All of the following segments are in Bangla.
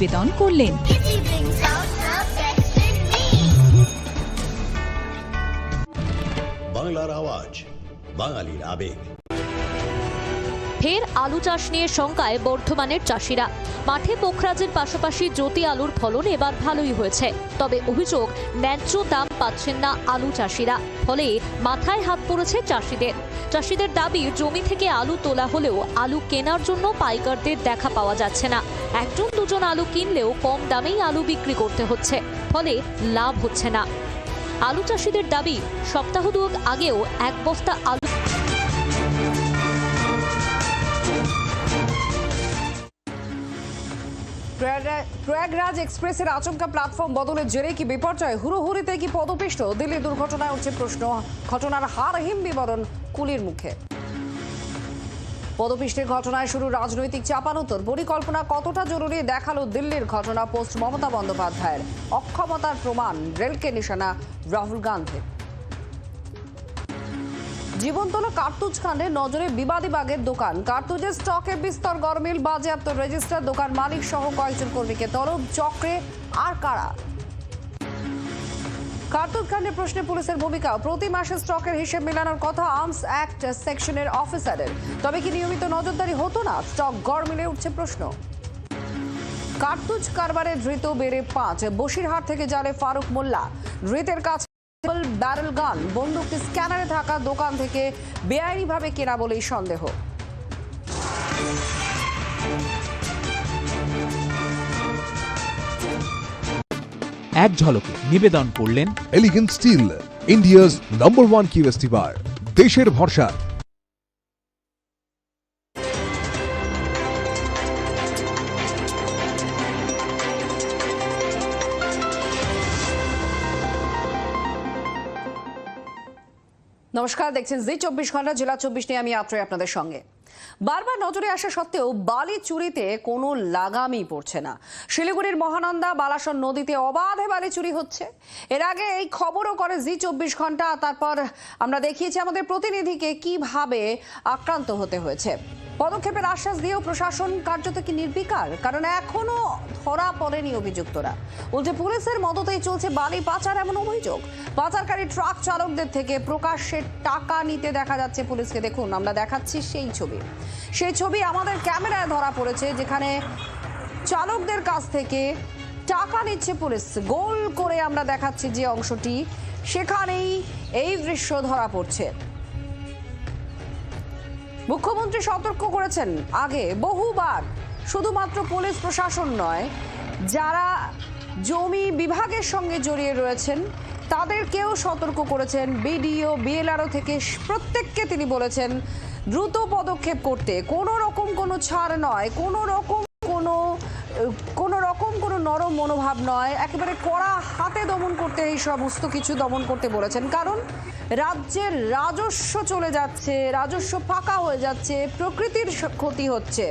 নিবেদন করলেন. বাংলার আওয়াজ বাঙালির আবেগ। ফের আলু চাষ নিয়ে শঙ্কায় বর্ধমানের চাষিরা। মাঠে পোখরাজের পাশাপাশি জ্যোতি আলুর ফলন এবার ভালোই হয়েছে। তবে অভিযোগ ন্যায্য দাম পাচ্ছেন না আলু চাষিরা। ফলে মাথায় হাত পড়েছে চাষিদের। চাষিদের দাবি, জমি থেকে আলু তোলা হলেও আলু কেনার জন্য পাইকারদের দেখা পাওয়া যাচ্ছে না। একজন দুজন আলু কিনলেও কম দামেই আলু বিক্রি করতে হচ্ছে, ফলে লাভ হচ্ছে না। আলু চাষিদের দাবি, সপ্তাহ দুয়েক আগেও এক বস্তা আলু প্রয়াগরাজ এক্সপ্রেসের আচমকা প্ল্যাটফর্ম বদলের জেরে কি বিপর্যয়? হুড়োহুড়িতে কি পদপিষ্ট? দিল্লি দুর্ঘটনায় উঠছে প্রশ্ন। ঘটনার হারহীন বিবরণ কুলির মুখে। পদপিষ্টের ঘটনায় শুরু রাজনৈতিক চাপানোতর। পরিকল্পনা কতটা জরুরি দেখাল দিল্লির ঘটনা পোস্ট মমতা বন্দ্যোপাধ্যায়ের। অক্ষমতার প্রমাণ, রেলকে নিশানা রাহুল গান্ধী জীবনতলা নজরে বিবাদী বাগের দোকান। স্টকে বিস্তর গরমিল, বাজেয়াপ্ত রেজিস্টার, দোকান মালিক সহ কয়েকজন কর্মীকে চক্রে আর কারা? প্রশ্নে পুলিশের ভূমিকা, প্রতি মাসে স্টকের হিসেব মেলানোর কথা আর্মস অ্যাক্ট সেকশনের অফিসারের। তবে কি নিয়মিত নজরদারি হতো না? স্টক গড়মিলে উঠছে প্রশ্ন। কার্তুজ কারবারে ধৃত বেড়ে পাঁচ, বসিরহাট থেকে জালে ফারুক মোল্লা। ধৃতের কাছে ব্যারেল গান বন্দুকটি স্ক্যানারে থাকা দোকান থেকে বেআইনিভাবে কেনা বলেই সন্দেহ। এক ঝলকে নিবেদন করলেন elegant steel India's number one QST বার দেশের ভরসা। নমস্কার, দেখছেন জি চব্বিশ ঘণ্টা, জেলা চব্বিশ নিয়ে আমি আত্রয় আপনাদের সঙ্গে। বারবার নজরে আসা সত্ত্বেও বালি চুরিতে কোনো লাগামই পড়ছে না। শিলিগুড়ির মহানন্দা, বালাসন নদীতে অবাধে বালি চুরি হচ্ছে। এর আগে এই খবরও করে জি চব্বিশ ঘণ্টা, তারপর আমরা দেখিয়েছি আমাদের প্রতিনিধিকে কীভাবে আক্রান্ত হতে হয়েছে। পদক্ষেপের আশ্বাস দিয়েও প্রশাসন কার্যত কি নির্বিকার? কারণ এখনও ধরা পড়েনি অভিযুক্তরা। উল্টে পুলিশের মদতেই চলছে বালি পাচার এমন অভিযোগ। পাচারকারী ট্রাক চালকদের থেকে প্রকাশ্যে টাকা নিতে দেখা যাচ্ছে পুলিশকে। দেখুন, আমরা দেখাচ্ছি সেই ছবি। সেই ছবি আমাদের ক্যামেরায় ধরা পড়েছে, যেখানে চালকদের কাছ থেকে টাকা নিচ্ছে পুলিশ। গোল করে আমরা দেখাচ্ছি যে অংশটি। সেখানেই এই দৃশ্য ধরা পড়ছে। মুখ্যমন্ত্রী সতর্ক করেছেন আগে বহুবার। শুধুমাত্র পুলিশ প্রশাসন নয়, যারা জমি বিভাগের সঙ্গে জড়িয়ে রয়েছেন, তাদেরকেও সতর্ক করেছেন বিডিও, বিএলআরও থেকে। প্রত্যেককে তিনি বলেছেন, দ্রুত পদক্ষেপ করতে। কোনো রকম কোনো ছাড় নয়, কোনো রকম কোনো নরম মনোভাব নয়, একেবারে কড়া হাতে দমন করতে এই সমস্ত কিছু দমন করতে বলেছেন। কারণ রাজ্যের রাজস্ব চলে যাচ্ছে, রাজস্ব ফাঁকা হয়ে যাচ্ছে, প্রকৃতির ক্ষতি হচ্ছে।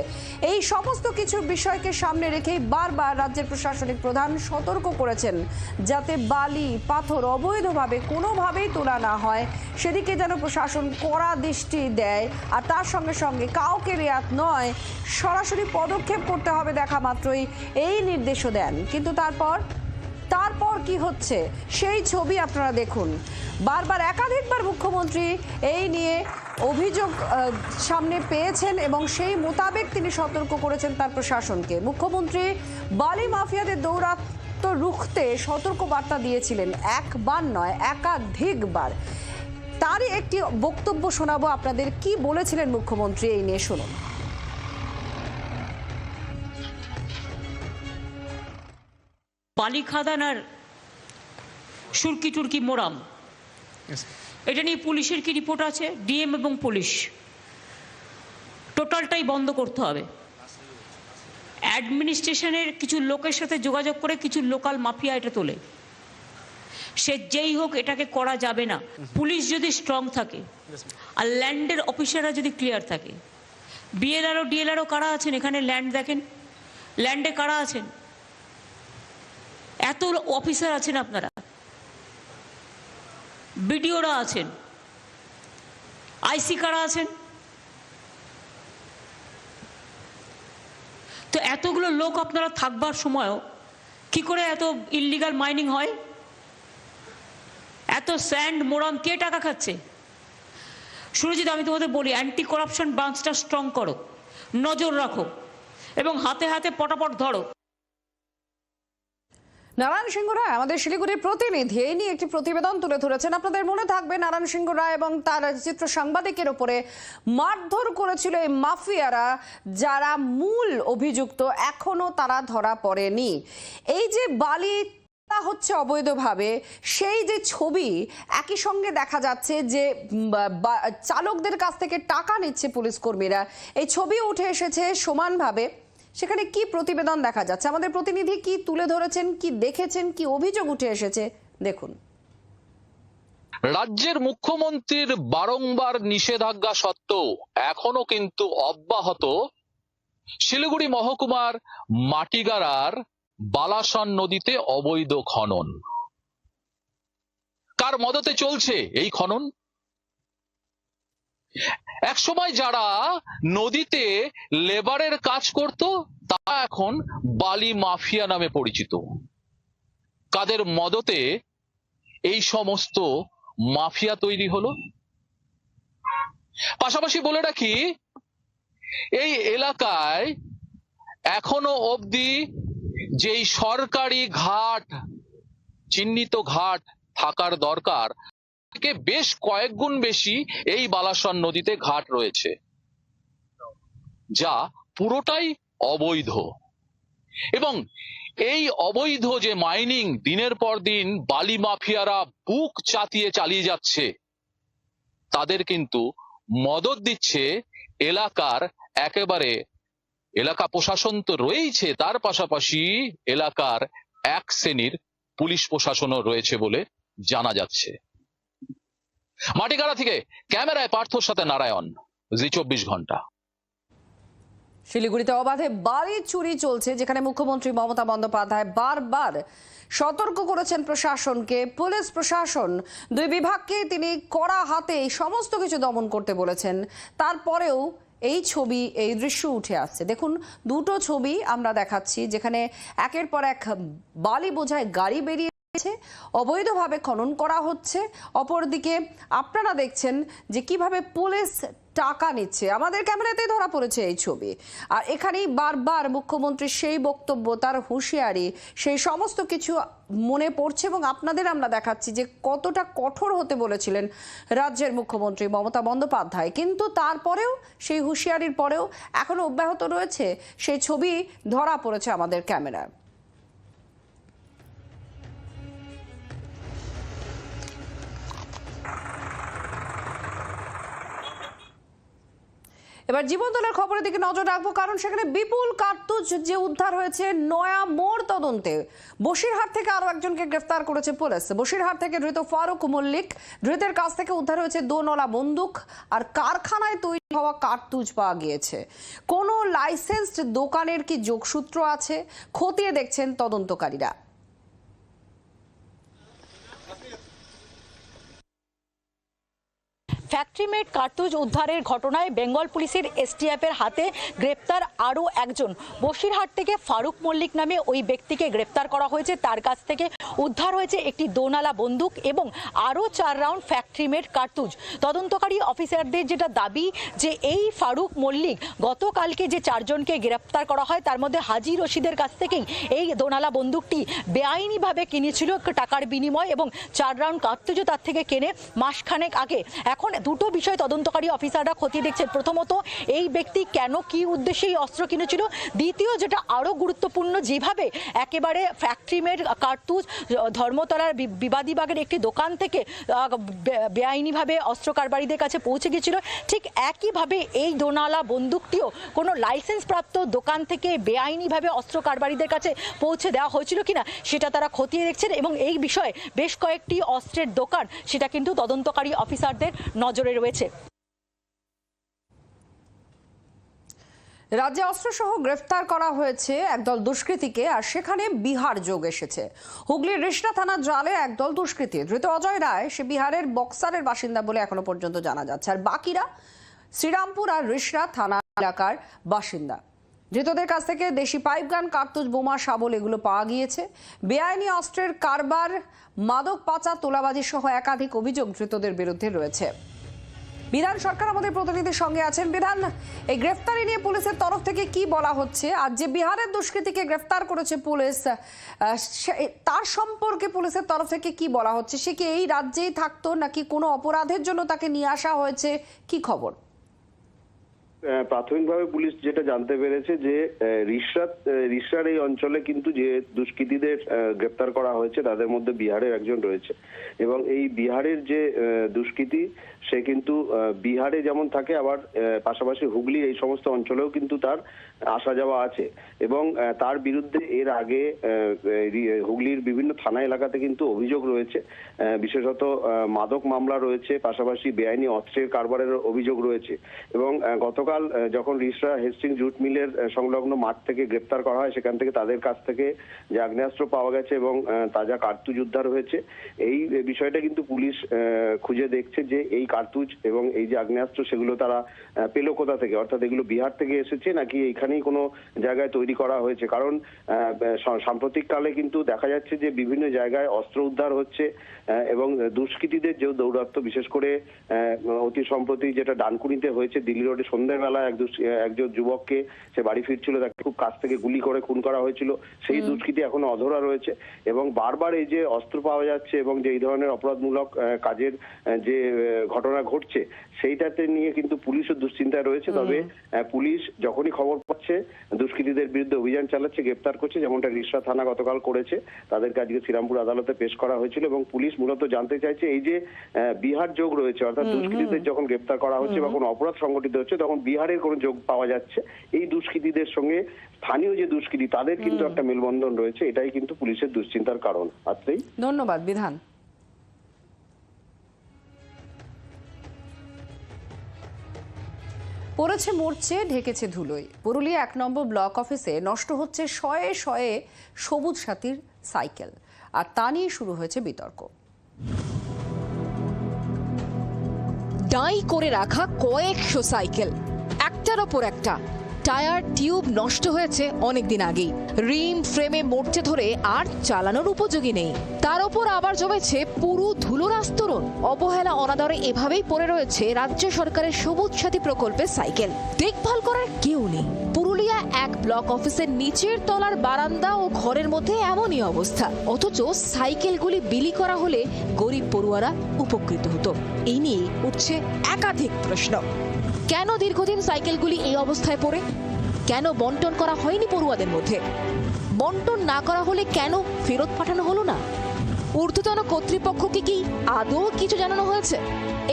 এই সমস্ত কিছু বিষয়কে সামনে রেখেই বারবার রাজ্যের প্রশাসনিক প্রধান সতর্ক করেছেন, যাতে বালি, পাথর অবৈধভাবে কোনোভাবেই তোলা না হয়। সেদিকে যেন প্রশাসন কড়া দৃষ্টি দেয়, আর তার সঙ্গে সঙ্গে কাউকে রেয়াত নয়, সরাসরি পদক্ষেপ করতে হবে দেখা মাত্রই। এই নির্দেশও দেন। কিন্তু তারপর? তারপর কি হচ্ছে? সেই ছবি আপনারা দেখুন। বারবার, একাধিকবার মুখ্যমন্ত্রী এই নিয়ে অভিযোগ সামনে পেয়েছেন এবং সেই মোতাবেক তিনি সতর্ক করেছেন তার প্রশাসনকে। মুখ্যমন্ত্রী বালি মাফিয়াদের দৌরাত্ম রুখতে সতর্ক বার্তা দিয়েছিলেন। একবার নয়, একাধিকবার। তারই একটি বক্তব্য শোনাবো। আপনাদের কি বলেছিলেন মুখ্যমন্ত্রী এই নিয়ে শুনুন। বালি খাদান আর সুরকি টুরকি মোরাম। এটা নিয়ে পুলিশের কি রিপোর্ট আছে? ডিএম এবং পুলিশ। টোটালটাই বন্ধ করতে হবে। অ্যাডমিনিস্ট্রেশনের কিছু লোকের সাথে যোগাযোগ করে কিছু লোকাল মাফিয়া এটা তোলে। সে যেই হোক এটাকে করা যাবে না। পুলিশ যদি স্ট্রং থাকে আর ল্যান্ডের অফিসাররা যদি ক্লিয়ার থাকে। বিএলআরও ডিএলআরও কারা আছেন এখানে? ল্যান্ড দেখেন। ল্যান্ডে কারা আছেন? এত অফিসার আছেন আপনারা? বিডিওরা আছেন। আইসি কারা আছেন? তো এতগুলো লোক আপনারা থাকবার সময়ও কি করে এত ইললিগাল মাইনিং হয়? এত স্যান্ড মোরাম কে টাকা খাচ্ছে? সুরজিৎ, আমি তোমাদের বলি অ্যান্টি করাপশন ব্রাঞ্চটা স্ট্রং করো। নজর রাখো। এবং হাতে হাতে পটাপট ধরো। নারায়ণ সিংহ রায়, আমাদের শিলিগুড়ির প্রতিনিধি, এই নিয়ে একটি প্রতিবেদন তুলে ধরেছেন। আপনাদের মনে থাকবে, নারায়ণ সিংহ রায় এবং তার চিত্র সাংবাদিকের উপরে মারধর করেছিল এই মাফিয়ারা, যারা মূল অভিযুক্ত, এখনও তারা ধরা পড়েনি। এই যে বালি হচ্ছে অবৈধভাবে, সেই যে ছবি, একই সঙ্গে দেখা যাচ্ছে যে চালকদের কাছ থেকে টাকা নিচ্ছে পুলিশ কর্মীরা। এই ছবি উঠে এসেছে সমানভাবে। সেখানে কি প্রতিবেদন দেখা যাচ্ছে? আমাদের প্রতিনিধি কি তুলে ধরেছেন, কি দেখেছেন, কি অভিযোগ উঠে এসেছে? দেখুন। রাজ্যের মুখ্যমন্ত্রীর বারংবার নিষেধাজ্ঞা সত্ত্বেও এখনও কিন্তু অব্যাহত শিলিগুড়ি মহকুমার মাটিগাড়ার বালাসন নদীতে অবৈধ খনন। কার মদতে চলছে এই খনন? একসময় যারা নদীতে লেবারের কাজ করত, তারা এখন বালি মাফিয়া নামে পরিচিত। কাদের মদতে এই সমস্ত মাফিয়া তৈরি হলো। পাশাপাশি বলে রাখি, এই এলাকায় এখনও অবধি যেই সরকারি ঘাট, চিহ্নিত ঘাট থাকার দরকার থেকে বেশ কয়েক গুণ বেশি এই বালাসন নদীতে ঘাট রয়েছে, যা পুরোটাই অবৈধ। এবং এই অবৈধ যে মাইনিং দিনের পর দিন বালি মাফিয়ারা বুক চাতিয়ে চালিয়ে যাচ্ছে, তাদের কিন্তু মদত দিচ্ছে এলাকার একেবারে, এলাকা প্রশাসন তো রয়েছে তার পাশাপাশি এলাকার এক শ্রেণির পুলিশ প্রশাসনও রয়েছে বলে জানা যাচ্ছে। মাটিগাড়া থেকে ক্যামেরায় পার্থর সাথে নারায়ণ, জি চব্বিশ ঘণ্টা। শিলিগুড়িতে অবাধে বাড়ি চুরি চলছে, যেখানে মুখ্যমন্ত্রী মমতা বন্দ্যোপাধ্যায় বারবার সতর্ক করেছেন প্রশাসনকে। পুলিশ প্রশাসন দুই বিভাগকে তিনি কড়া হাতে সমস্ত কিছু দমন করতে বলেছেন। তারপরেও এই ছবি, এই দৃশ্য উঠে আসছে। দেখুন, দুটো ছবি আমরা দেখাচ্ছি, যেখানে একের পর এক বালি বোঝায় গাড়ি বেরিয়ে আছে অবৈধভাবে খনন করা হচ্ছে। অপরদিকে আপনারা দেখছেন যে কীভাবে পুলিশ টাকা নিচ্ছে। আমাদের ক্যামেরাতেই ধরা পড়েছে এই ছবি। আর এখানেই বারবার মুখ্যমন্ত্রীর সেই বক্তব্য, তার হুঁশিয়ারি, সেই সমস্ত কিছু মনে পড়ছে এবং আপনাদের আমরা দেখাচ্ছি যে কতটা কঠোর হতে বলেছিলেন রাজ্যের মুখ্যমন্ত্রী মমতা বন্দ্যোপাধ্যায়। কিন্তু তারপরেও, সেই হুঁশিয়ারির পরেও এখনও অব্যাহত রয়েছে। সেই ছবি ধরা পড়েছে আমাদের ক্যামেরায়। এবার জীবনতলার খবরের দিকে নজর রাখব, কারণ সেখানে বিপুল কার্তুজ যে উদ্ধার হয়েছে, নয়া মোড় তদন্তে। বসিরহাট থেকে আরও একজনকে গ্রেফতার করেছে পুলিশ। বসিরহাট থেকে ধৃত ফারুক মল্লিক। ধৃতের কাছ থেকে উদ্ধার হয়েছে দোনলা বন্দুক। আর কারখানায় তৈরি হওয়া কার্তুজ পাওয়া গিয়েছে। কোনো লাইসেন্সড দোকানের কি যোগসূত্র আছে? খতিয়ে দেখছেন তদন্তকারীরা। ফ্যাক্টরি মেড কার্তুজ উদ্ধারের ঘটনায় বেঙ্গল পুলিশের এসটিএফ এর হাতে গ্রেপ্তার আরও একজন। বসিরহাট থেকে ফারুক মল্লিক নামে ওই ব্যক্তিকে গ্রেপ্তার করা হয়েছে। তার কাছ থেকে উদ্ধার হয়েছে একটি দোনালা বন্দুক এবং আরও চার রাউন্ড ফ্যাক্টরি মেড কার্তুজ। তদন্তকারী অফিসারদের যেটা দাবি যে এই ফারুক মল্লিক গতকালকে যে চারজনকে গ্রেপ্তার করা হয়, তার মধ্যে হাজি রশিদের কাছ থেকেই এই দোনালা বন্দুকটি বেআইনিভাবে কিনেছিল। টাকার বিনিময় এবং চার রাউন্ড কার্তুজও তার থেকে কেনে মাসখানেক আগে। এখন দুটো বিষয় তদন্তকারী অফিসাররা খতিয়ে দেখছেন। প্রথমত, এই ব্যক্তি কেন কি উদ্দেশ্যে এই অস্ত্র কিনেছিল? দ্বিতীয়, যেটা আরও গুরুত্বপূর্ণ, যেভাবে একেবারে ফ্যাক্টরি মেড কার্তুজ ধর্মতলার বিবাদীবাগের একটি দোকান থেকে বেআইনিভাবে অস্ত্র কারবারিদের কাছে পৌঁছে গেছিল ঠিক একইভাবে এই দোনালা বন্দুকটিও কোনো লাইসেন্স প্রাপ্ত দোকান থেকে বেআইনিভাবে অস্ত্র কারবারিদের কাছে পৌঁছে দেওয়া হয়েছিল কিনা, সেটা তারা খতিয়ে দেখছেন এবং এই বিষয়ে বেশ কয়েকটি অস্ত্রের দোকান, সেটা কিন্তু তদন্তকারী অফিসারদের নজরে রয়েছে। রাজ্যে অস্ত্রসহ গ্রেফতার করা হয়েছে একদল দুষ্কৃতীকে আর সেখানে বিহার যোগ এসেছে। হুগলির রিষ্ণা থানার জালে একদল দুষ্কৃতী। ধৃত অজয় রায়, সে বিহারের বক্সারের বাসিন্দা বলে এখনও পর্যন্ত জানা যাচ্ছে। আর বাকিরা শ্রীরামপুর আর রিষ্ণা থানা এলাকার বাসিন্দা। ধৃতদের কাছ থেকে দেশি পাইপ গান, কার্তুজ, বোমা, শাবল এগুলো পাওয়া গিয়েছে। বেআইনি অস্ত্রের কারবার, মাদক পাচার, তোলাবাজি সহ একাধিক অভিযোগ ধৃতদের বিরুদ্ধে রয়েছে। বিধান সরকার আমাদের প্রতিনিধির সঙ্গে আছেন। বিধান, এই গ্রেফতারি নিয়ে পুলিশের তরফ থেকে কি বলা হচ্ছে? আর যে বিহারের দুষ্কৃতীকে গ্রেফতার করেছে পুলিশ তার সম্পর্কে পুলিশের তরফ থেকে কি বলা হচ্ছে? সে কি এই রাজ্যেই থাকতো নাকি কোনো অপরাধের জন্য তাকে নিয়ে আসা হয়েছে? কি খবর? প্রাথমিকভাবে পুলিশ যেটা জানতে পেরেছে যে আহ, রিসরার এই অঞ্চলে কিন্তু যে দুষ্কৃতীদের গ্রেপ্তার করা হয়েছে তাদের মধ্যে বিহারের একজন রয়েছে। এবং এই বিহারের যে দুষ্কৃতী সে কিন্তু বিহারে যেমন থাকে আবার পাশাপাশি হুগলি এই সমস্ত অঞ্চলেও কিন্তু তার আসা যাওয়া আছে। এবং তার বিরুদ্ধে এর আগে হুগলির বিভিন্ন থানা এলাকাতে কিন্তু অভিযোগ রয়েছে। বিশেষত মাদক মামলা রয়েছে পাশাপাশি বেআইনি অস্ত্রের কারবারের অভিযোগ রয়েছে। এবং আহ, গতকাল যখন রিসরা হেস্টিং জুট মিলের সংলগ্ন মাঠ থেকে গ্রেপ্তার করা হয়, সেখান থেকে তাদের কাছ থেকে যে আগ্নেয়াস্ত্র পাওয়া গেছে এবং তাজা কার্তুজ উদ্ধার হয়েছে। এই বিষয়টা কিন্তু পুলিশ খুঁজে দেখছে যে এই কার্তুজ এবং এই যে আগ্নেয়াস্ত্র, সেগুলো তারা পেল কোথা থেকে? অর্থাৎ এগুলো বিহার থেকে এসেছে নাকি এখানেই কোনো জায়গায় তৈরি করা হয়েছে? কারণ সাম্প্রতিক কালে কিন্তু দেখা যাচ্ছে যে বিভিন্ন জায়গায় অস্ত্র উদ্ধার হচ্ছে এবং দুষ্কৃতীদের যে দৌরাত্ম বিশেষ করে অতি সম্প্রতি যেটা ডানকুনিতে হয়েছে, দিল্লি রোডে সন্ধ্যাবেলা এক দুষ- একজন যুবককে সে বাড়ি ফিরছিল তাকে খুব কাছ থেকে গুলি করে খুন করা হয়েছিল। সেই দুষ্কৃতী এখনও অধরা রয়েছে এবং বারবার এই যে অস্ত্র পাওয়া যাচ্ছে এবং যে এই ধরনের অপরাধমূলক কাজের যে ঘটনা ঘটছে সেইটাতে নিয়ে কিন্তু পুলিশও দুশ্চিন্তায় রয়েছে। তবে পুলিশ যখনই খবর পাচ্ছে দুষ্কৃতীদের বিরুদ্ধে অভিযান চালাচ্ছে গ্রেপ্তার করছে যেমনটা রিসরা থানা গতকাল করেছে তাদেরকে আজকে শ্রীরামপুর আদালতে পেশ করা হয়েছিল এবং পুলিশ মূলত জানতে চাইছে এই যে বিহার যোগ রয়েছে অর্থাৎ দুষ্কৃতীদের যখন গ্রেপ্তার করা হচ্ছে বা কোনো অপরাধ সংগঠিত হচ্ছে তখন বিহারের কোনো যোগ পাওয়া যাচ্ছে। এই দুষ্কৃতীদের সঙ্গে স্থানীয় যে দুষ্কৃতী তাদের কিন্তু একটা মেলবন্ধন রয়েছে। এটাই কিন্তু পুলিশের দুশ্চিন্তার কারণ। আত্রেই ধন্যবাদ বিধান। পড়েছে মরছে ঢেকেছে ধুলোয়। পুরুলিয়া এক নম্বর ব্লক অফিসে নষ্ট হচ্ছে শয়ে শয়ে সবুজ সাথীর সাইকেল। আর তা নিয়ে শুরু হয়েছে বিতর্ক। ডাই করে রাখা কয়েকশো সাইকেল। একটার ওপর একটা। টায়ার টিউব নষ্ট হয়েছে অনেকদিন আগেই। রিম ফ্রেমে মরচে ধরে আর চালানোর উপযোগী নেই। তার ওপর আবার জমেছে পুরো ধুলোর আস্তরণ। অবহেলা অনাদরে এভাবেই পড়ে রয়েছে রাজ্য সরকারের সবুজ সাথী প্রকল্পের সাইকেল। দেখভাল করার কেউ নেই। পুরুলিয়া এক ব্লক অফিসের নিচের তলার বারান্দা ও ঘরের মধ্যে এমনই অবস্থা। অথচ সাইকেলগুলি বিলি করা হলে গরিব পড়ুয়ারা উপকৃত হতো। এই নিয়ে উঠছে একাধিক প্রশ্ন। কেন দীর্ঘদিন সাইকেলগুলি এই অবস্থায় পড়ে? কেন বন্টন করা হয়নি পড়ুয়াদের মধ্যে? বন্টন না করা হলে কেন ফেরত পাঠানো হলো না? ঊর্ধ্বতন কর্তৃপক্ষকে কি আদৌ কিছু জানানো হয়েছে?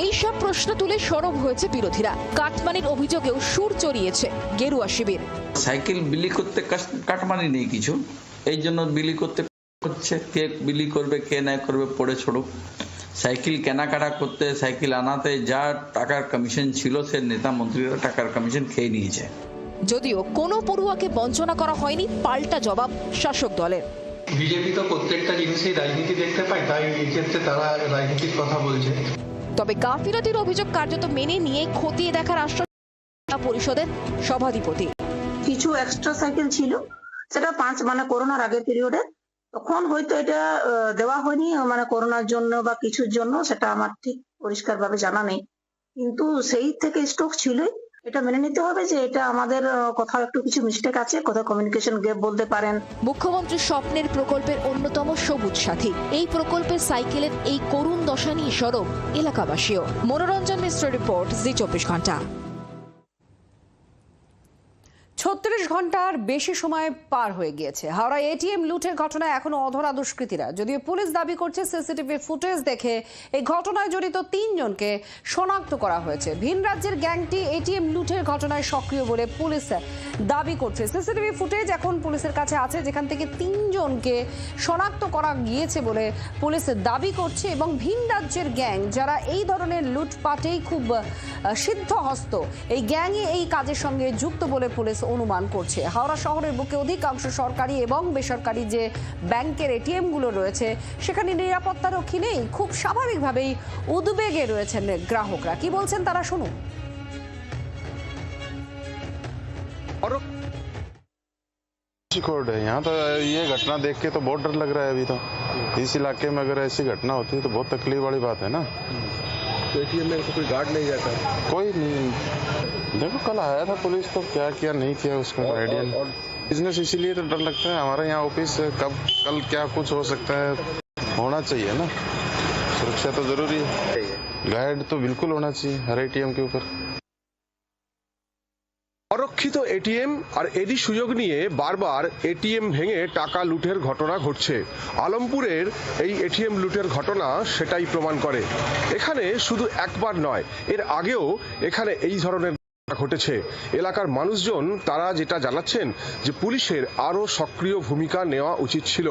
এই সব প্রশ্ন তুলে সরব হয়েছে বিরোধীরা। কাটমানির অভিযোগেও সুর চড়িয়েছে গেরুয়া শিবির। সাইকেল বিলি করতে কাটমানি নেই কিছু। এই জন্য বিলি করতে হচ্ছে। কে বিলি করবে, কে না করবে, পড়ে ছড়ুক। সাইকেল কেনাকাটা করতে সাইকেল আনাতে যা টাকার কমিশন ছিল সে নেতা মন্ত্রীরা টাকার কমিশন খেয়ে নিয়েছে। যদিও কোনো পড়ুয়াকে বঞ্চনা করা হয়নি পাল্টা জবাব শাসক দলের। বিজেপি তো প্রত্যেকটা জিনিসেই রাজনীতি দেখতে পায় তাই এই ক্ষেত্রে তারা রাজনীতির কথা বলছে। তবে গাফিলতির অভিযোগ কার্যত মেনে নিয়ে খতিয়ে দেখার আশ্বাস পরিষদের সভাধিপতি। কিছু এক্সট্রা সাইকেল ছিল সেটা পাঁচ মানে করোনার আগের পিরিয়ডে তখন হয়তো এটা দেওয়া হয়নি মানে করোনার জন্য বা কিছুর জন্য, সেটা আমার ঠিক পরিষ্কার ভাবে জানা নেই। কিন্তু সেই থেকে স্টক ছিলই। এটা মেনে নিতে হবে যে এটা আমাদের কোথাও একটু কিছু মিস্টেক আছে, কোথাও কমিউনিকেশন গ্যাপ বলতে পারেন। মুখ্যমন্ত্রীর স্বপ্নের প্রকল্পের অন্যতম সবুজ সাথী। এই প্রকল্পের সাইকেলের এই করুণ দশা নিয়ে সরব এলাকাবাসীও। মনোরঞ্জন মিশ্র রিপোর্ট, জি চব্বিশ ঘণ্টা। ছত্রিশ ঘণ্টার বেশি সময় পার হয়ে গিয়েছে। হাওড়া এটিএম লুটের ঘটনায় এখনও অধরা দুষ্কৃতীরা। যদিও পুলিশ দাবি করছে, সিসিটিভি ফুটেজ দেখে এই ঘটনায় জড়িত তিনজনকে শনাক্ত করা হয়েছে। ভিন রাজ্যের গ্যাংটি এটিএম লুটের ঘটনায় সক্রিয় বলে পুলিশ দাবি করছে। সিসিটিভি ফুটেজ এখন পুলিশের কাছে আছে, যেখান থেকে তিনজনকে শনাক্ত করা গিয়েছে বলে পুলিশ দাবি করছে। এবং ভিন রাজ্যের গ্যাং, যারা এই ধরনের লুটপাটেই খুব সিদ্ধহস্ত, এই গ্যাংই এই কাজের সঙ্গে যুক্ত বলে পুলিশ অনুমান করছে হাওড়া শহরের বুকে অধিকাংশ সরকারি এবং বেসরকারি যে ব্যাংকের এটিএম গুলো রয়েছে সেখানে নিরাপত্তা রক্ষী নেই খুব স্বাভাবিকভাবেই উদ্বেগে রয়েছেন গ্রাহকরা কি বলছেন তারা শুনুন कोड है यहाँ तो ये घटना देख के तो बहुत डर लग रहा है अभी तो इस इलाके में अगर ऐसी घटना होती है तो बहुत तकलीफ वाली बात है ना तो एटीएम में कोई गार्ड नहीं जाता कोई नहीं। देखो कल आया था पुलिस तो क्या किया नहीं किया उसका आइडिया और, बिज़नेस इसीलिए तो डर लगता है हमारे यहाँ ऑफ़िस कब कल क्या कुछ हो सकता है। होना चाहिए ना। सुरक्षा तो ज़रूरी है। गाइड तो बिल्कुल होना चाहिए हर एटीएम के ऊपर। অরক্ষিত এটিএম আর এরই সুযোগ নিয়ে বারবার এটিএম ভেঙে টাকা লুটের ঘটনা ঘটছে। আলমপুরের এই এটিএম লুটের ঘটনা সেটাই প্রমাণ করে। এখানে শুধু একবার নয়, এর আগেও এখানে এই ধরনের ঘটেছে। এলাকার মানুষজন, তারা যেটা জানাচ্ছেন যে পুলিশের আরও সক্রিয় ভূমিকা নেওয়া উচিত ছিল।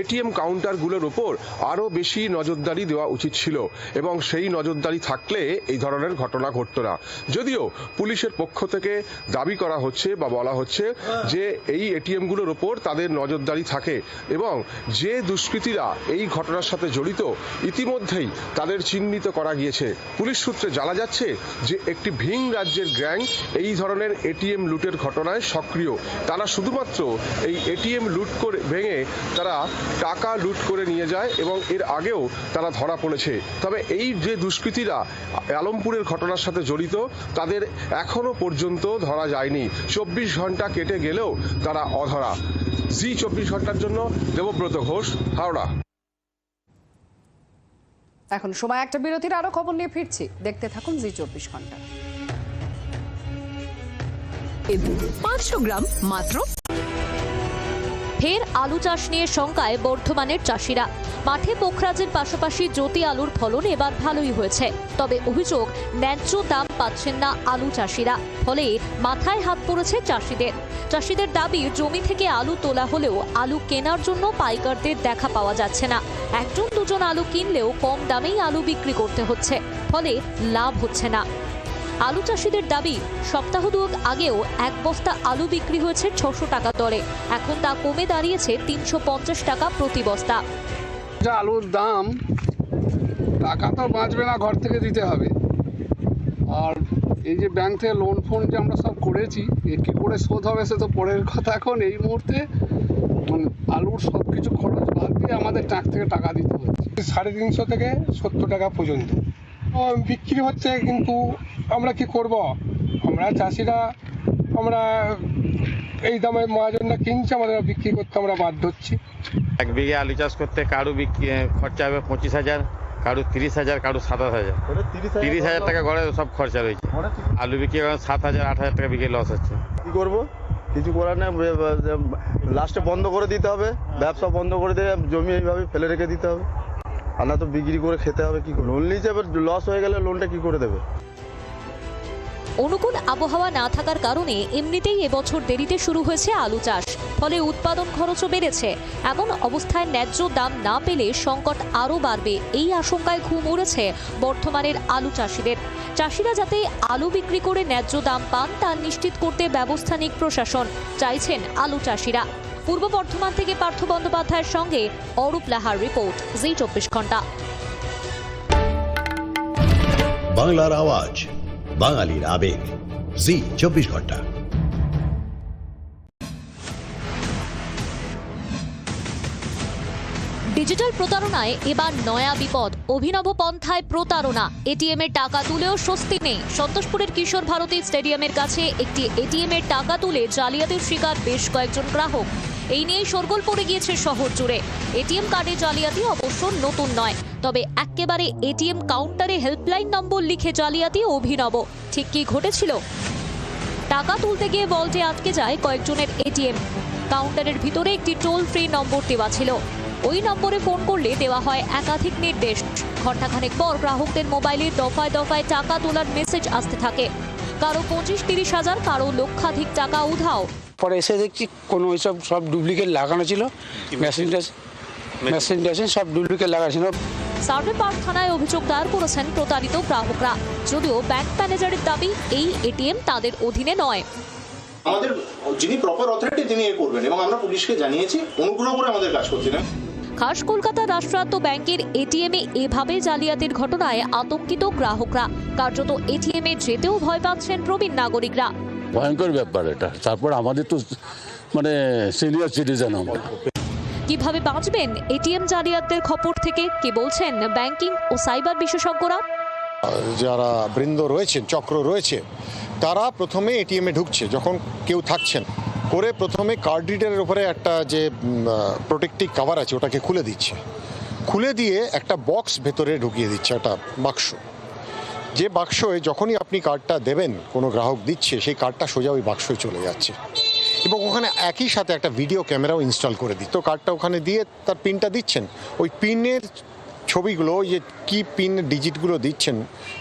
এটিএম কাউন্টারগুলোর ওপর আরও বেশি নজরদারি দেওয়া উচিত ছিল এবং সেই নজরদারি থাকলে এই ধরনের ঘটনা ঘটতো না। যদিও পুলিশের পক্ষ থেকে দাবি করা হচ্ছে বা বলা হচ্ছে যে এই এটিএমগুলোর ওপর তাদের নজরদারি থাকে এবং যে দুষ্কৃতীরা এই ঘটনার সাথে জড়িত, ইতিমধ্যেই তাদের চিহ্নিত করা গিয়েছে। পুলিশ সূত্রে জানা যাচ্ছে যে একটি ভিন রাজ্যের গ্যাং এই ধরনের এটিএম লুটের ঘটনায় সক্রিয়। তারা শুধুমাত্র এই এটিএম লুট করে ভেঙে তারা টাকা লুট করে নিয়ে যায় এবং এর আগেও তারা ধরা পড়েছে। তবে এই যে দুষ্কৃতীরা আলমপুরের ঘটনার সাথে জড়িত, তাদের এখনও পর্যন্ত ধরা যায়নি। চব্বিশ ঘণ্টা কেটে গেলেও তারা অধরা। জি চব্বিশ ঘণ্টার জন্য, দেবব্রত ঘোষ, হাওড়া। এখন সময়, একটা বিরতির আরও খবর নিয়ে ফিরছি। দেখতে থাকুন জি চব্বিশ ঘণ্টা। পাঁচশো গ্রাম মাত্র। ফের আলু চাষ নিয়ে শঙ্কায় বর্ধমানের চাষিরা। মাঠে পোখরাজের পাশাপাশি জ্যোতি আলুর ফলন এবার ভালোই হয়েছে। তবে অভিযোগ, ন্যায্য দাম পাচ্ছেন না আলু চাষিরা। ফলে মাথায় হাত পড়েছে চাষিদের। চাষিদের দাবি, জমি থেকে আলু তোলা হলেও আলু কেনার জন্য পাইকারদের দেখা পাওয়া যাচ্ছে না। একজন দুজন আলু কিনলেও কম দামেই আলু বিক্রি করতে হচ্ছে। ফলে লাভ হচ্ছে না। আলু চাষিদের দাবি সপ্তাহ দুয়েক আগেও এক বস্তা আলু বিক্রি হয়েছে ছশো টাকা দরে। এখন তা কমে দাঁড়িয়েছে তিনশো পঞ্চাশ টাকা প্রতি বস্তা। যা আলুর দাম টাকা তো বাঁচবে না ঘর থেকে দিতে হবে। আর এই যে ব্যাংক থেকে লোন ফোন যে আমরা সব করেছি এ কী করে শোধ হবে সে তো পরের কথা এখন। এই মুহূর্তে মানে আলুর সব কিছু খরচ বাদ দিয়ে আমাদের ট্যাঙ্ক থেকে টাকা দিতে হচ্ছে। সাড়ে তিনশো থেকে সত্তর টাকা পর্যন্ত। বিক্রি হচ্ছে কিন্তু আমরা কি করব? আমরা চাষিরা আমরা এই দামে মহাজনরা কিনছে আমাদের বিক্রি করতে আমরা বাধ্য হচ্ছি। এক বিঘে আলু চাষ করতে কারু বিক্রি খরচা হবে পঁচিশ হাজার কারু তিরিশ হাজার কারু সাতাশ হাজার। তিরিশ হাজার টাকা গড়ে সব খরচা রয়েছে। আলু বিক্রি করে সাত হাজার আট হাজার টাকা বিঘে লস হচ্ছে। কি করব? কিছু করার নেই লাস্টে বন্ধ করে দিতে হবে ব্যবসা বন্ধ করে দিয়ে জমি এইভাবে ফেলে রেখে দিতে হবে। আর না তো বিক্রি করে খেতে হবে, কি লোন নিয়েছে এবার লস হয়ে গেলে লোনটা কি করে দেবে? অনুকূল আবহাওয়া না থাকার কারণে এমনিতেই এবছর দেরিতে শুরু হয়েছে আলু চাষ, ফলে উৎপাদন খরচও বেড়েছে। এমন অবস্থায় ন্যায্য দাম না পেলে সংকট আরও বাড়বে এই আশঙ্কায় ঘুম উড়েছে বর্ধমানের আলু চাষিদের। চাষিরা যাতে আলু বিক্রি করে ন্যায্য দাম পান, তা নিশ্চিত করতে ব্যবস্থা নিক প্রশাসন, চাইছেন আলু চাষিরা। পূর্ব বর্ধমান থেকে পার্থ বন্দ্যোপাধ্যায়ের সঙ্গে অরূপ লাহার রিপোর্ট জি চব্বিশ ঘণ্টা। বাংলার আওয়াজ বাঙালির আবেগ জি চব্বিশ ঘণ্টা। ডিজিটাল প্রতারণায় এবার নয়া বিপদ অভিনব পন্থায় প্রতারণা। এটিএম এর টাকা তুলেও স্বস্তি নেই। সন্তোষপুরের কিশোর ভারতী স্টেডিয়ামের কাছে একটি এটিএম এর টাকা তুলে জালিয়াতির শিকার বেশ কয়েকজন গ্রাহক। এই নিয়েই শোরগোল পড়ে গিয়েছে শহর জুড়ে। এটিএম কার্ডে জালিয়াতি অবশ্য নতুন নয়। তবে একেবারে এটিএম কাউন্টারে হেল্পলাইন নম্বর লিখে জালিয়াতি অভিনব। ঠিক কি ঘটেছিল? টাকা তুলতে গিয়ে বলটে আটকে যায় কয়েকজনের এটিএম। কাউন্টারের ভিতরে একটি টোল ফ্রি নম্বর দেওয়া ছিল। ওই নম্বরে ফোন করলে দেওয়া হয় একাধিক নির্দেশ। ঘণ্টাখানেক পর গ্রাহকদের মোবাইলে দফায় দফায় টাকা তোলার মেসেজ আসতে থাকে। কারও পঁচিশ, তিরিশ হাজার, কারও লক্ষাধিক টাকা উধাও। পরে এসে দেখছি কোনো ওইসব সব ডুপ্লিকেট লাগানো ছিল। মেশিন মেশিন টেশিন সব ডুপ্লিকেট লাগানো ছিল। সার্ভে পার্ক থানায় অভিযোগ দায়ের করেছেন প্রতারিত গ্রাহকরা। যদিও ব্যাংক ম্যানেজারের দাবি এই এটিএম তাদের অধীনে নয়। আমাদের যিনি প্রপার অথরিটি তিনি এ করবেন এবং আমরা পুলিশকে জানিয়েছি অনুগ্রহ করে আমাদের কাজ করছি না খাস কলকাতা রাষ্ট্রায়ত্ত ব্যাংকের এটিএমে এভাবে জালিয়াতির ঘটনায় আতঙ্কিত গ্রাহকরা। কার্যত এটিএমে যেতেও ভয় পাচ্ছেন প্রবীণ নাগরিকরা। ভয়ঙ্কর ব্যাপার এটা। তারপর আমাদের তো মানে সিনিয়র সিটিজেন হব কীভাবে বাঁচবেন? এটিএম জালিয়াতদের খপর থেকে কে বলছেন ব্যাংকিং ও সাইবার বিশেষজ্ঞরা? যারা বৃন্দ রয়েছেন চক্র রয়েছে তারা প্রথমে এটিএমে ঢুকছে যখন কেউ থাকছেন। করে প্রথমে কার্ড রিডারের উপরে একটা যে প্রোটেক্টিভ কাভার আছে ওটাকে খুলে দিচ্ছে। খুলে দিয়ে একটা বক্স ভেতরে ঢুকিয়ে দিচ্ছে একটা বাক্স। যে বাক্সে যখনই আপনি কার্ডটা দেবেন, কোনো গ্রাহক দিচ্ছে, সেই কার্ডটা সোজা ওই বাক্সে চলে যাচ্ছে। এবং ওখানে একই সাথে একটা ভিডিও ক্যামেরাও ইনস্টল করে দিত তো কার্ডটা ওখানে দিয়ে তার পিনটা দিচ্ছেন। ওই পিনের ছবিগুলো যে কি পিন ডিজিটগুলো দিচ্ছেন,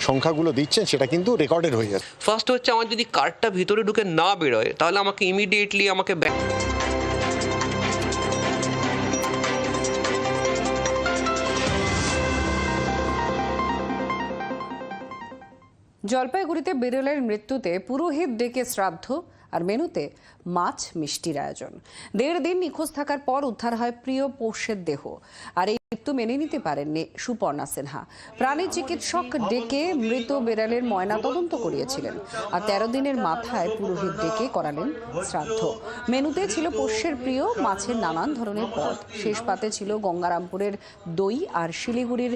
সংখ্যাগুলো দিচ্ছেন, সেটা কিন্তু রেকর্ডেড হয়ে যাচ্ছে। ফার্স্ট হচ্ছে, আমার যদি কার্ডটা ভিতরে ঢুকে না বেরোয়, তাহলে আমাকে ইমিডিয়েটলি আমাকে ব্যাক জলপাইগুড়িতে বিরলের মৃত্যুতে পুরোহিত ডেকে শ্রাদ্ধ আর মেনুতে মাছ মিষ্টির আয়োজন। দেড় দিন নিখোঁজ থাকার পর উদ্ধার হয় প্রিয় পোষ্যের দেহ। আর এই মৃত্যু মেনে নিতে পারেননি সুপর্ণা সিনহা। প্রাণী চিকিৎসক ডেকে মৃত বিড়ালের ময়না তদন্ত করিয়েছিলেন আর তেরো দিনের মাথায় পুরোহিত ডেকে করালেন শ্রাদ্ধ। মেনুতে ছিল পোষ্যের প্রিয় মাছের নানান ধরনের পদ। শেষ পাতে ছিল গঙ্গারামপুরের দই আর শিলিগুড়ির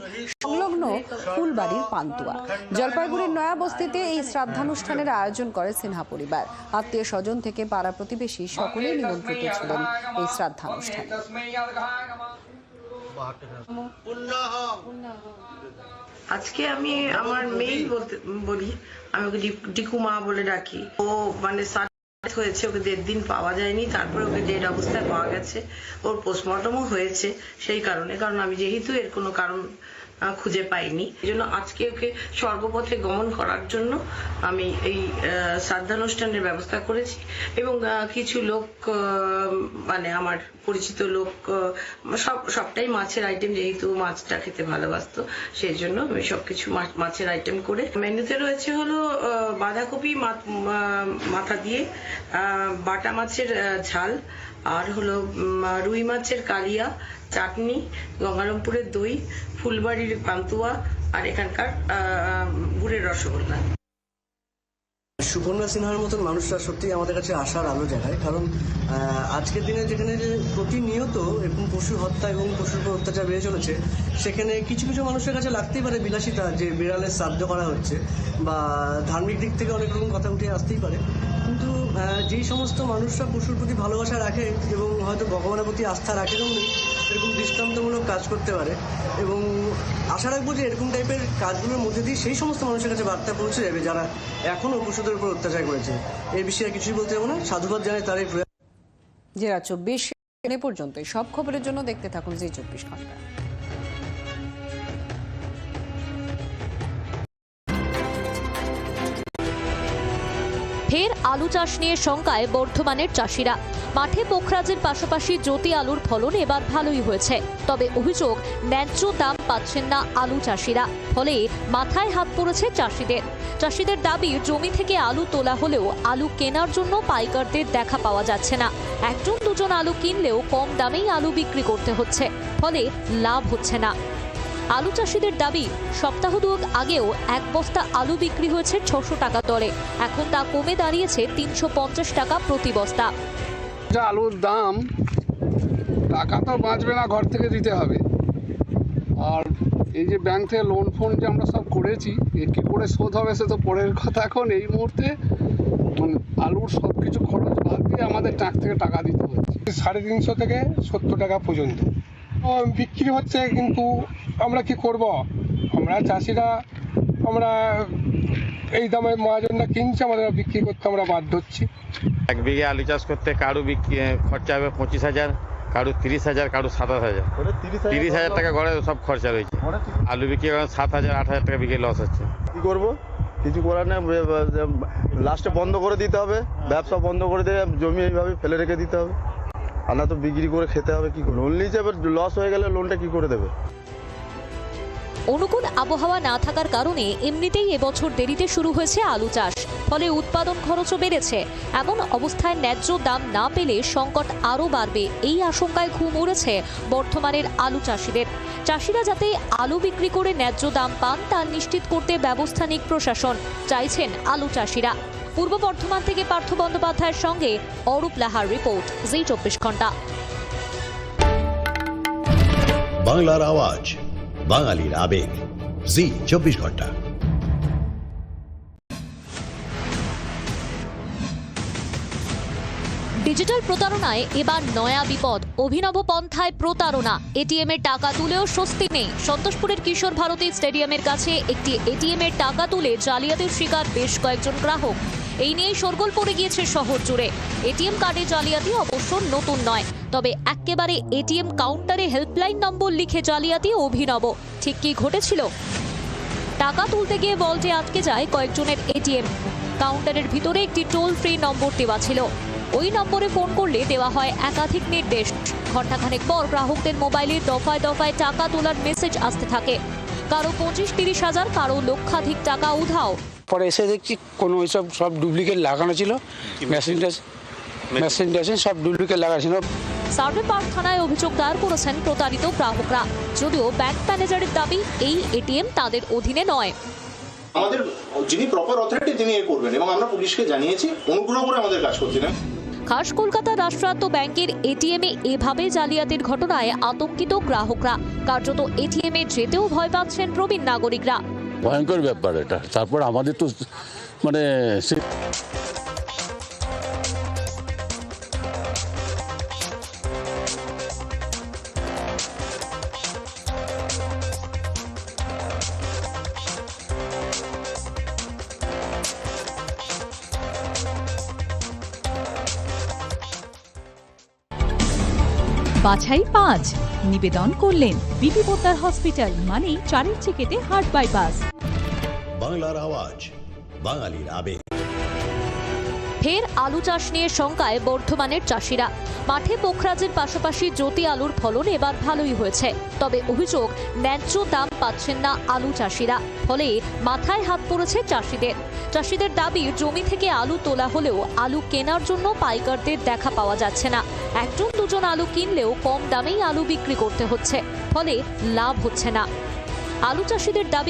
সংলগ্ন ফুলবাড়ির পান্তুয়া। জলপাইগুড়ির নয়াবস্তিতে এই শ্রাদ্ধানুষ্ঠানের আয়োজন করে সিনহা পরিবার। আত্মীয় স্বজন থেকে পাড়া প্রতিবেশী সকলেই নিমন্ত্রিত ছিলেন এই শ্রাদ্ধানুষ্ঠানে। আজকে আমি আমার মেয়েই বলতে বলি, আমি ওকে ডিক- মা বলে ডাকি। ও মানে হয়েছে, ওকে দেড় দিন পাওয়া যায়নি, তারপরে ওকে ডেড অবস্থায় পাওয়া গেছে। ওর পোস্টমর্টমও হয়েছে সেই কারণে, কারণ আমি যেহেতু এর কোনো কারণ খুঁজে পাইনি। এই জন্য আজকে ওকে স্বর্গপথে গমন করার জন্য আমি এই শ্রাদ্ধানুষ্ঠানের ব্যবস্থা করেছি এবং কিছু লোক মানে আমার পরিচিত লোক সব, সবটাই মাছের আইটেম যেহেতু মাছটা খেতে ভালোবাসতো সেই জন্য আমি সবকিছু মাছ- মাছের আইটেম করে মেনুতে রয়েছে হলো বাঁধাকপি মাথা দিয়ে বাটা মাছের ঝাল, আর হলো রুই মাছের কালিয়া চাটনি, গঙ্গারামপুরের দই, ফুলবাড়ির পান্তুয়া আর এখানকার গুড়ের রসগোল্লা। সুপর্ণা সিনহার মতন মানুষরা সত্যি আমাদের কাছে আসার আলো জাগায়, কারণ আজকের দিনে যেখানে যে প্রতিনিয়ত এরকম পশু হত্যা এবং পশুর উপর অত্যাচার বেড়ে চলেছে, সেখানে কিছু কিছু মানুষের কাছে লাগতেই পারে বিলাসিতা যে বিড়ালের শ্রাদ্ধ করা হচ্ছে, বা ধার্মিক দিক থেকে অনেক রকম কথা উঠে আসতেই পারে। কিন্তু যেই সমস্ত মানুষরা পশুর প্রতি ভালোবাসা রাখে এবং হয়তো ভগবানের প্রতি আস্থা রাখে এরকম দৃষ্টান্তমূলক কাজ করতে পারে এবং আশা রাখব যে এরকম টাইপের কাজগুলোর মধ্যে দিয়ে সেই সমস্ত মানুষের কাছে বার্তা পৌঁছে যাবে যারা এখনও পশুদের উপর অত্যাচার করেছে। এই বিষয়ে কিছুই বলতে যাব না। সাধুবাদ জানাই তার এই প্রয়াস। জেলা চব্বিশ এ পর্যন্তই। সব খবরের জন্য দেখতে থাকুন জি চব্বিশ ঘণ্টা। ফের আলু চাষ নিয়ে শঙ্কায় বর্ধমানের চাষিরা। মাঠে পোখরাজের পাশাপাশি জ্যোতি আলুর ফলন এবার ভালোই হয়েছে। তবে অভিযোগ, ন্যায্য দাম পাচ্ছেন না আলু চাষিরা। ফলে মাথায় হাত পড়েছে চাষিদের। চাষিদের দাবি, জমি থেকে আলু তোলা হলেও আলু কেনার জন্য পাইকারদের দেখা পাওয়া যাচ্ছে না। একজন দুজন আলু কিনলেও কম দামেই আলু বিক্রি করতে হচ্ছে। ফলে লাভ হচ্ছে না। আলু চাষিদের দাবি, সপ্তাহ দুয়েক আগেও এক বস্তা আলু বিক্রি হয়েছে ছশো টাকা দরে। এখন তা কমে দাঁড়িয়েছে তিনশো পঞ্চাশ টাকা প্রতি বস্তা। যা আলুর দাম, টাকা তো বাঁচবে না, ঘর থেকে দিতে হবে। আর এই যে ব্যাংক থেকে লোন ফোন যে আমরা সব করেছি, এ কী করে শোধ হবে সে তো পরের কথা এখন এই মুহূর্তে। আলুর সব কিছু খরচ বাদ দিয়ে আমাদের ট্যাঙ্ক থেকে টাকা দিতে হচ্ছে। সাড়ে তিনশো থেকে সত্তর টাকা পর্যন্ত। বিক্রি হচ্ছে কিন্তু আমরা কি করব? আমরা চাষিরা, আমরা এই দামে মহাজনরা কিনছে আমাদের বিক্রি করতে আমরা বাধ্য হচ্ছি। এক বিঘে আলু চাষ করতে কারু বিক্রি খরচা হবে পঁচিশ হাজার কারু তিরিশ হাজার কারু সাতাশ হাজার। তিরিশ হাজার টাকা ঘরে সব খরচা রয়েছে। আলু বিক্রি করে সাত হাজার আট হাজার টাকা বিঘে লস হচ্ছে। কি করব? কিছু করার নেই লাস্টে বন্ধ করে দিতে হবে। ব্যবসা বন্ধ করে দিয়ে জমি এইভাবে ফেলে রেখে দিতে হবে। আর না তো বিক্রি করে খেতে হবে কি করে লোন নিয়েছে এবার লস হয়ে গেলে লোনটা কি করে দেবে? অনুকূল আবহাওয়া না থাকার কারণে এমনিতেই এবছর দেরিতে শুরু হয়েছে আলু চাষ, ফলে উৎপাদন খরচও বেড়েছে। এমন অবস্থায় ন্যায্য দাম না পেলে সংকট আরও বাড়বে এই আশঙ্কায় ঘুম উড়েছে বর্তমানের আলু চাষিদের। চাষিরা যাতে আলু বিক্রি করে ন্যায্য দাম পান, তা নিশ্চিত করতে ব্যবস্থা নিক প্রশাসন, চাইছেন আলু চাষিরা। পূর্ব বর্ধমান থেকে পার্থ বন্দ্যোপাধ্যায়ের সঙ্গে অরূপ লাহার রিপোর্ট, জি চব্বিশ ঘণ্টা। বাংলার আওয়াজ। বাঙালির আবেগ। জি, চব্বিশ ঘণ্টা। ডিজিটাল প্রতারণায় এবার নয়া বিপদ। অভিনব পন্থায় প্রতারণা। এটিএম এর টাকা তুলেও স্বস্তি নেই। সন্তোষপুরের কিশোর ভারতী স্টেডিয়ামের কাছে একটি এটিএম এর টাকা তুলে জালিয়াতির শিকার বেশ কয়েকজন গ্রাহক। এই নিয়েই শোরগোল পড়ে গিয়েছে শহর জুড়ে। এটিএম কার্ডে জালিয়াতি অবশ্য নতুন নয়। তবে একেবারে এটিএম কাউন্টারে হেল্পলাইন নম্বর লিখে জালিয়াতি অভিনব। ঠিক কি ঘটেছিল? টাকা তুলতে গিয়ে বলটে আটকে যায় কয়েকজনের এটিএম। কাউন্টারের ভিতরে একটি টোল ফ্রি নম্বর দেওয়া ছিল। ওই নম্বরে ফোন করলে দেওয়া হয় একাধিক নির্দেশ। ঘণ্টাখানেক পর গ্রাহকদের মোবাইলে দফায় দফায় টাকা তোলার মেসেজ আসতে থাকে। কারও পঁচিশ, তিরিশ হাজার, কারও লক্ষাধিক টাকা উধাও। পরে এসে দেখছি কোনো ওইসব সব ডুপ্লিকেট লাগানো ছিল। মেশিন মেশিন টেশিন সব ডুপ্লিকেট লাগানো ছিল। সার্ভে পার্ক থানায় অভিযোগ দায়ের করেছেন প্রতারিত গ্রাহকরা। যদিও ব্যাংক ম্যানেজারের দাবি এই এটিএম তাদের অধীনে নয়। আমাদের যিনি প্রপার অথরিটি তিনি এ করবেন এবং আমরা পুলিশকে জানিয়েছি অনুগ্রহ করে আমাদের কাজ করতে না খাস কলকাতা রাষ্ট্রায়ত্ত ব্যাংকের এটিএমে এভাবে জালিয়াতির ঘটনায় আতঙ্কিত গ্রাহকরা। কার্যত এটিএমে যেতেও ভয় পাচ্ছেন প্রবীণ নাগরিকরা। ভয়ঙ্কর ব্যাপার এটা। তারপর আমাদের তো মানে বাছাই পাঁচ। নিবেদন করলেন বিপি পোদ্দার হসপিটাল মানে চারের চেকেতে হার্ট বাইপাস। বাংলার আওয়াজ বাঙালির আবেগ। ফের আলু চাষ নিয়ে শঙ্কায় বর্ধমানের চাষিরা। মাঠে পোখরাজের পাশাপাশি জ্যোতি আলুর ফলন এবার ভালোই হয়েছে। তবে অভিযোগ ন্যায্য দাম পাচ্ছেন না আলু চাষিরা। ফলে মাথায় হাত পড়েছে চাষিদের। চাষিদের দাবি, জমি থেকে আলু তোলা হলেও আলু কেনার জন্য পাইকারদের দেখা পাওয়া যাচ্ছে না। একজন দুজন আলু কিনলেও কম দামেই আলু বিক্রি করতে হচ্ছে, ফলে লাভ হচ্ছে না। আলু চাষিদের দাবি